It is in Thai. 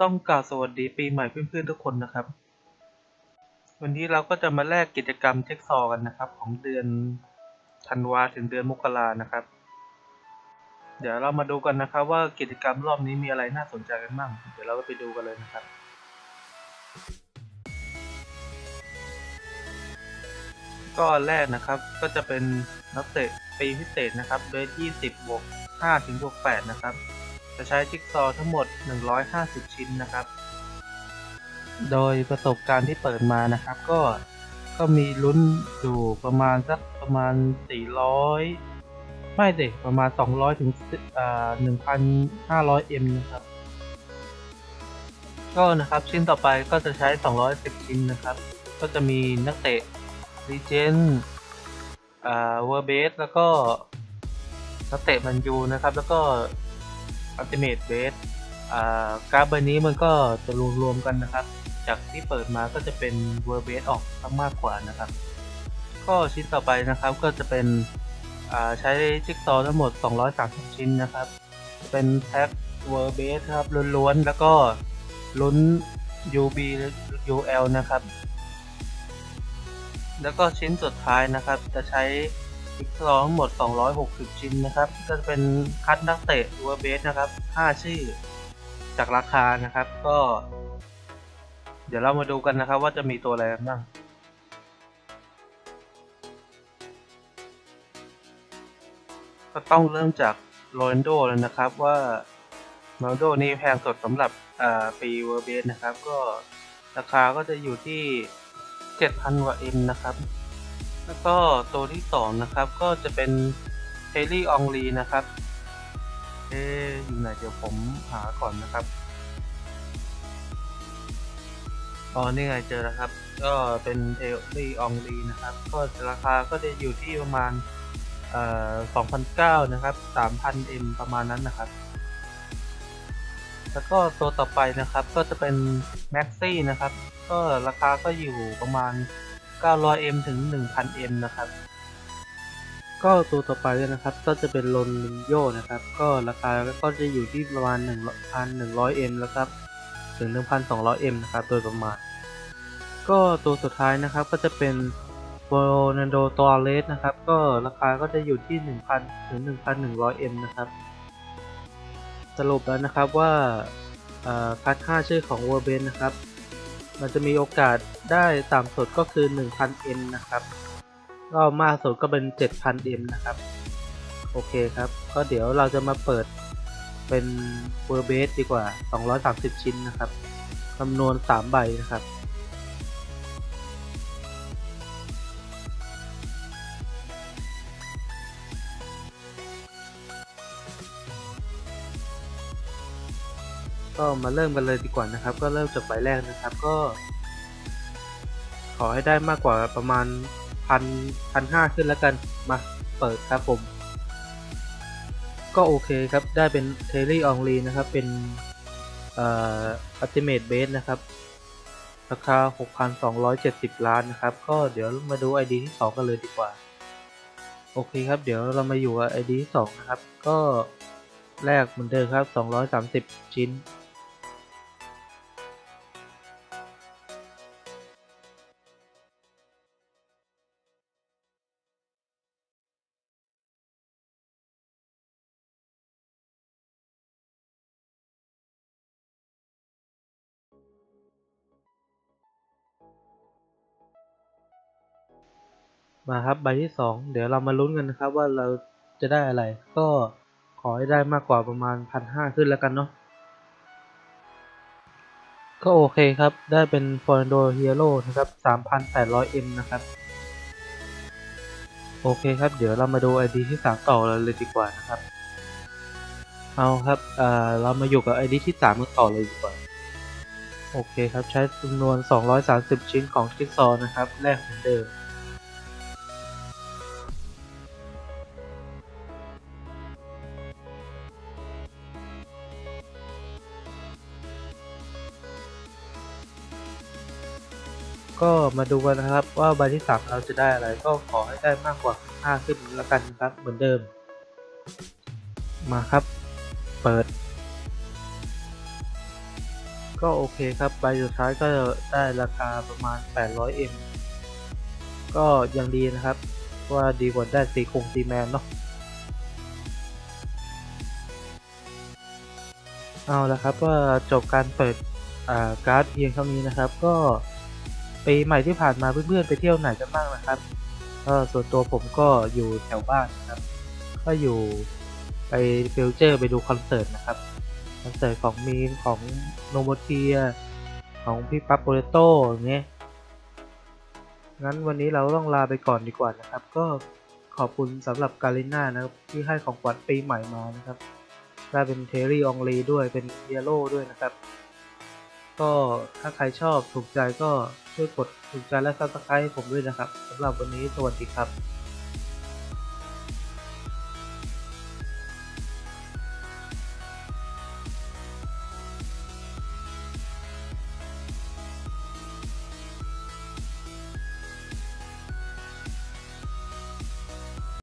ต้องกล่าวสวัสดีปีใหม่เพื่อนๆทุกคนนะครับ วันนี้เราก็จะมาแลกกิจกรรมเช็คซอกันนะครับ ของเดือนธันวาถึงเดือนมกรานะครับ เดี๋ยวเรามาดูกันนะครับ ว่ากิจกรรมรอบนี้มีอะไรน่าสนใจกันบ้างเดี๋ยวเราก็ไปดูกันเลยนะครับก็แรกนะครับก็จะเป็นนักเตะปีพิเศษนะครับเบส20บวก5ถึงบวก8นะครับ จะใช้จิ๊กซอว์ทั้งหมด 150 ชิ้นนะครับ โดยประสบการณ์ที่เปิดมานะครับ ก็ก็มีลุ้นอยู่ประมาณสักประมาณ 400 ไม่เด็กประมาณ 200 ถึงอ่า1,500 M นะครับ ก็นะครับชิ้นต่อไปก็จะใช้ 210 ชิ้นนะครับ ก็จะมีนักเตะรีเจนอ่าเวอร์เบสแล้วก็นักเตะมันยูนะครับ แล้วก็ อัลติเมทเบสกราฟใบนี้มันก็จะรวมรวมกันนะครับ จากที่เปิดมาก็จะเป็นเวอร์เบสออกมากกว่านะครับ ก็ชิ้นต่อไปนะครับก็จะเป็นใช้จิ๊กซอว์ทั้งหมด 230 ชิ้นนะครับ เป็นแพ็คเวอร์เบสครับล้วนๆ แล้วก็ลุ้น UB UL นะครับ แล้วก็ชิ้นสุดท้ายนะครับจะใช้ จิ๊กซอว์ทั้งหมด 260 ชิ้นนะครับ ก็จะเป็นคัดนักเตะเวเบสนะครับ 5 ชื่อจากราคานะครับ ก็ เดี๋ยวเรามาดูกันนะครับ ว่าจะมีตัวอะไรบ้างก็ต้องเริ่มจากโรนโดแล้วนะครับว่าโรนโดนี่แพงสุดสำหรับปีเวอร์เบสนะครับ ก็ราคาก็จะอยู่ที่ 7,000กว่า M นะครับ แล้วก็ตัวที่สองนะครับก็จะเป็นเฮลี่อองลีนะครับ เอ๊อยู่ไหนเดี๋ยวผมหาก่อนนะครับอ๋อนี่ไงเจอแล้วครับ ก็เป็นเทลลี่อองลีนะครับ ก็ราคาก็จะอยู่ที่ประมาณเอ่อ2,009นะครับ 3,000 M ประมาณนั้นนะครับ แล้วก็ตัวต่อไปนะครับก็จะเป็นแม็กซี่นะครับ ก็ราคาก็อยู่ประมาณ 900M ถึง 1,000M นะครับ ก็ตัวต่อไปนะครับ ก็จะเป็นลนลินโยนะครับ ก็ราคาก็จะอยู่ที่ประมาณ 1,100M แล้วครับ ถึง 1,200M นะครับ โดยประมาณ ก็ตัวสุดท้ายนะครับ ก็จะเป็นโบนันโดตอเลสนะครับ ก็ราคาก็จะอยู่ที่ 1,000 ถึง 1,100M นะครับ สรุปแล้วนะครับว่าคัดค่าชื่อของเวอร์เบนนะครับ มันจะมีโอกาสได้ต่ำสุดก็คือ 1,000M นะครับก็มากสุดก็เป็น 7,000M นะครับ โอเคครับ ก็เดี๋ยวเราจะมาเปิดเป็นเวอร์เบสดีกว่า 230 ชิ้นนะครับจำนวน 3 ใบนะครับ ก็มาเริ่มกันเลยดีกว่านะครับ ก็เริ่มจากใบแรกนะครับก็ ขอให้ได้มากกว่าประมาณพันพันห้าขึ้นแล้วกันมาเปิดครับผม ก็โอเคครับได้เป็นเทลลี่อองลีนะครับ เป็นเอ่ออัติเมตเบสนะครับ ราคา 6,270 ล้านนะครับ ก็เดี๋ยวมาดู ID ที่ 2 กันเลยดีกว่า โอเคครับ เดี๋ยวเรามาอยู่กับ ID ที่ 2 นะครับ ก็แรกเหมือนเดิมครับ 230 ชิ้น มาครับใบที่ 2 เดี๋ยวเรามาลุ้นกันนะครับว่าเราจะได้อะไร ก็ขอให้ได้มากกว่าประมาณพันห้าขึ้นแล้วกันเนาะก็โอเคครับ ได้เป็น f o r n a n d o Hero นะครับ 3,800M นะครับ โอเคครับ เดี๋ยวเรามาดู ID ที่ 3 ต่อเลยดีกว่านะครับ เอาครับเอ่อเรามาอยู่กับ ID ที่3กันต่อเลยดีกว่า โอเคครับ ใช้จำนวน 230 ชิ้นของจิ๊กซอนะครับ แรกเหมือนเดิม ก็มาดูกันนะครับว่าใบที่สามเราจะได้อะไรก็ขอให้ได้มากกว่า 5 ขึ้นแล้วกันครับเหมือนเดิม มาครับ เปิด ก็โอเคครับใบสุดท้ายก็ได้ราคาประมาณ 800M ก็ยังดีนะครับว่าดีกว่าได้สีคงสีแมนเนาะเอาละครับว่าจบการเปิดอ่าการ์ดเพียงเท่านี้นะครับก็ ปีใหม่ที่ผ่านมาเพื่อนๆไปเที่ยวไหนกันบ้างนะครับก็ส่วนตัวผมก็อยู่แถวบ้านนะครับ ก็อยู่ไปฟิลเจอร์ไปดูคอนเสิร์ตนะครับคอนเสิร์ตของมีนของโนโมเทียของพี่ปั๊บโปเตโต้อย่างเงี้ยงั้นวันนี้เราต้องลาไปก่อนดีกว่านะครับ ก็ขอบคุณสำหรับกาลิน่านะครับที่ให้ของขวัญปีใหม่มานะครับได้เป็นเทอรี่องลีด้วยเป็นเยโร่ด้วยนะครับ ก็ถ้าใครชอบถูกใจก็ช่วยกดถูกใจและซับสไครต์ให้ผมด้วยนะครับสำหรับวันนี้สวัสดีครับ